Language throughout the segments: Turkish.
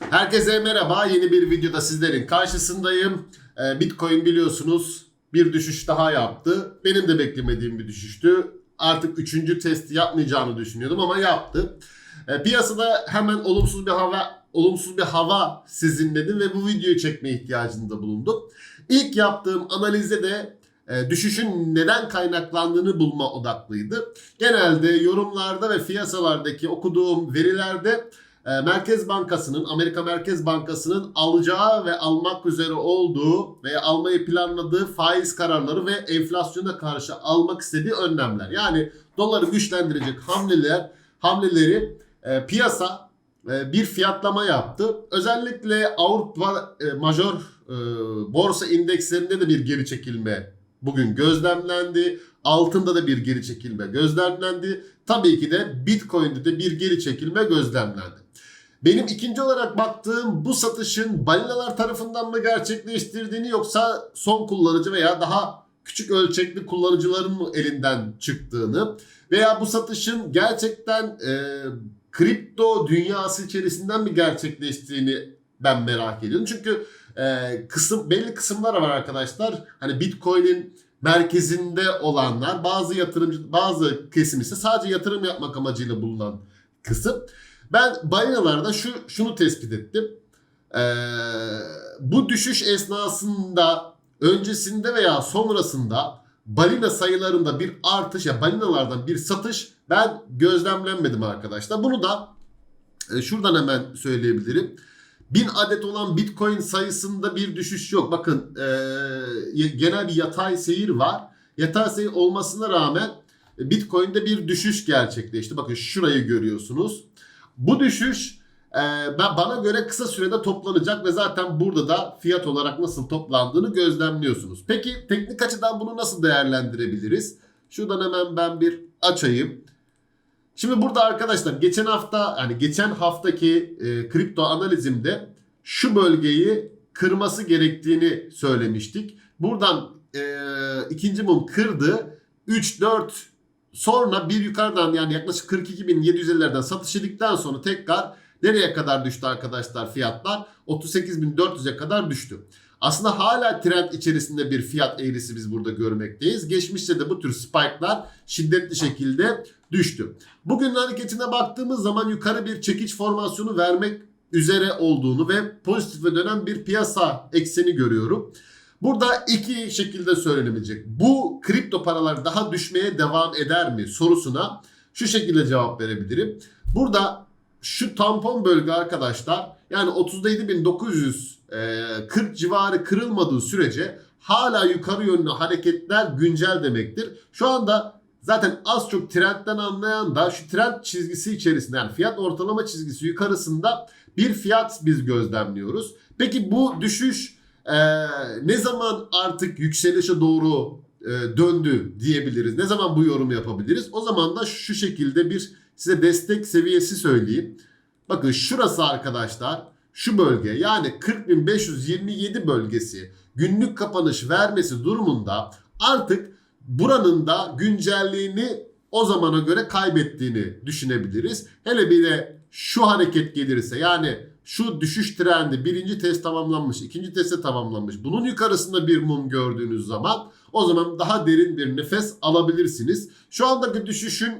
Herkese merhaba. Yeni bir videoda sizlerin karşısındayım. Ee, Bitcoin biliyorsunuz bir düşüş daha yaptı. Benim de beklemediğim bir düşüştü. Artık üçüncü testi yapmayacağını düşünüyordum ama yaptı. Ee, Piyasada hemen olumsuz bir hava olumsuz bir hava sizinledim ve bu videoyu çekme ihtiyacında bulundum. İlk yaptığım analizde de e, düşüşün neden kaynaklandığını bulma odaklıydı. Genelde yorumlarda ve piyasalardaki okuduğum verilerde Merkez Bankası'nın, Amerika Merkez Bankası'nın alacağı ve almak üzere olduğu veya almayı planladığı faiz kararları ve enflasyona karşı almak istediği önlemler. Yani doları güçlendirecek hamleler, hamleleri e, piyasa e, bir fiyatlama yaptı. Özellikle Avrupa e, major e, borsa indekslerinde de bir geri çekilme bugün gözlemlendi. Altında da bir geri çekilme gözlemlendi. Tabii ki de Bitcoin'de de bir geri çekilme gözlemlendi. Benim ikinci olarak baktığım bu satışın balinalar tarafından mı gerçekleştirdiğini yoksa son kullanıcı veya daha küçük ölçekli kullanıcıların mı elinden çıktığını veya bu satışın gerçekten e, kripto dünyası içerisinden mi gerçekleştiğini ben merak ediyorum. Çünkü e, kısım belli kısımlar var arkadaşlar. Hani Bitcoin'in merkezinde olanlar, bazı yatırımcı, bazı kesim ise sadece yatırım yapmak amacıyla bulunan kısım. Ben balinalarda şu şunu tespit ettim. Ee, bu düşüş esnasında öncesinde veya sonrasında balina sayılarında bir artış ya balinalardan bir satış ben gözlemlenmedim arkadaşlar. Bunu da e, şuradan hemen söyleyebilirim. 1000 adet olan Bitcoin sayısında bir düşüş yok. Bakın e, genel bir yatay seyir var. Yatay seyir olmasına rağmen e, Bitcoin'de bir düşüş gerçekleşti. Bakın şurayı görüyorsunuz. Bu düşüş e, ben bana göre kısa sürede toplanacak ve zaten burada da fiyat olarak nasıl toplandığını gözlemliyorsunuz. Peki teknik açıdan bunu nasıl değerlendirebiliriz? Şuradan hemen ben bir açayım. Şimdi burada arkadaşlar geçen hafta yani geçen haftaki e, kripto analizimde şu bölgeyi kırması gerektiğini söylemiştik. Buradan e, ikinci mum kırdı. 3-4 sonra bir yukarıdan yani yaklaşık 42.750'lerden satış edildikten sonra tekrar nereye kadar düştü arkadaşlar fiyatlar? 38.400'e kadar düştü. Aslında hala trend içerisinde bir fiyat eğrisi biz burada görmekteyiz. Geçmişte de bu tür spike'lar şiddetli şekilde düştü. Bugün hareketine baktığımız zaman yukarı bir çekiç formasyonu vermek üzere olduğunu ve pozitife dönen bir piyasa ekseni görüyorum. Burada iki şekilde söylenebilecek. Bu kripto paralar daha düşmeye devam eder mi sorusuna şu şekilde cevap verebilirim. Burada şu tampon bölge arkadaşlar yani 37.940 civarı kırılmadığı sürece hala yukarı yönlü hareketler güncel demektir. Şu anda zaten az çok trendten anlayan da şu trend çizgisi içerisinde yani fiyat ortalama çizgisi yukarısında bir fiyat biz gözlemliyoruz. Peki bu düşüş e, ne zaman artık yükselişe doğru e, döndü diyebiliriz? Ne zaman bu yorumu yapabiliriz? O zaman da şu şekilde bir size destek seviyesi söyleyeyim. Bakın şurası arkadaşlar şu bölge yani 40.527 bölgesi günlük kapanış vermesi durumunda artık buranın da güncelliğini o zamana göre kaybettiğini düşünebiliriz. Hele bir de şu hareket gelirse yani şu düşüş trendi birinci test tamamlanmış, ikinci teste tamamlanmış. Bunun yukarısında bir mum gördüğünüz zaman o zaman daha derin bir nefes alabilirsiniz. Şu andaki düşüşün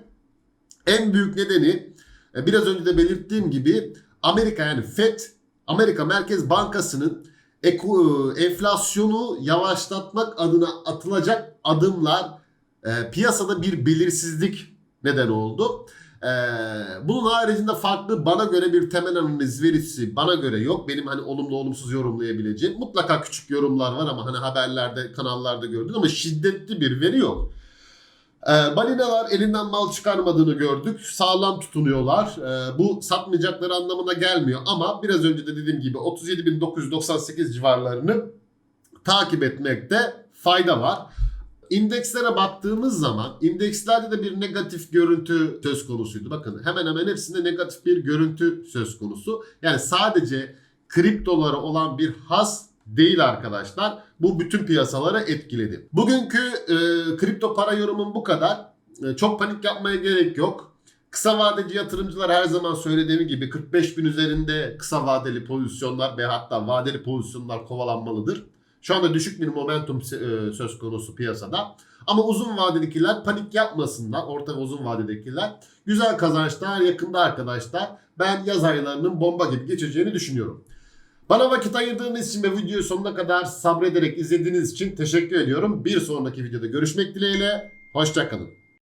en büyük nedeni e, biraz önce de belirttiğim gibi Amerika yani FED Amerika Merkez Bankası'nın eko- enflasyonu yavaşlatmak adına atılacak adımlar e, piyasada bir belirsizlik neden oldu. E, bunun haricinde farklı bana göre bir temel analiz verisi bana göre yok. Benim hani olumlu olumsuz yorumlayabileceğim. Mutlaka küçük yorumlar var ama hani haberlerde kanallarda gördük ama şiddetli bir veri yok. E, balinalar elinden mal çıkarmadığını gördük. Sağlam tutunuyorlar. E, bu satmayacakları anlamına gelmiyor ama biraz önce de dediğim gibi 37.998 civarlarını takip etmekte fayda var. İndekslere baktığımız zaman indekslerde de bir negatif görüntü söz konusuydu. Bakın hemen hemen hepsinde negatif bir görüntü söz konusu. Yani sadece kriptolara olan bir has değil arkadaşlar. Bu bütün piyasalara etkiledi. Bugünkü e, kripto para yorumum bu kadar. E, çok panik yapmaya gerek yok. Kısa vadeci yatırımcılar her zaman söylediğim gibi 45 bin üzerinde kısa vadeli pozisyonlar ve hatta vadeli pozisyonlar kovalanmalıdır. Şu anda düşük bir momentum e, söz konusu piyasada. Ama uzun vadelikiler panik yapmasınlar. Orta ve uzun vadedekiler. Güzel kazançlar yakında arkadaşlar. Ben yaz aylarının bomba gibi geçeceğini düşünüyorum. Bana vakit ayırdığınız için ve videoyu sonuna kadar sabrederek izlediğiniz için teşekkür ediyorum. Bir sonraki videoda görüşmek dileğiyle. Hoşçakalın.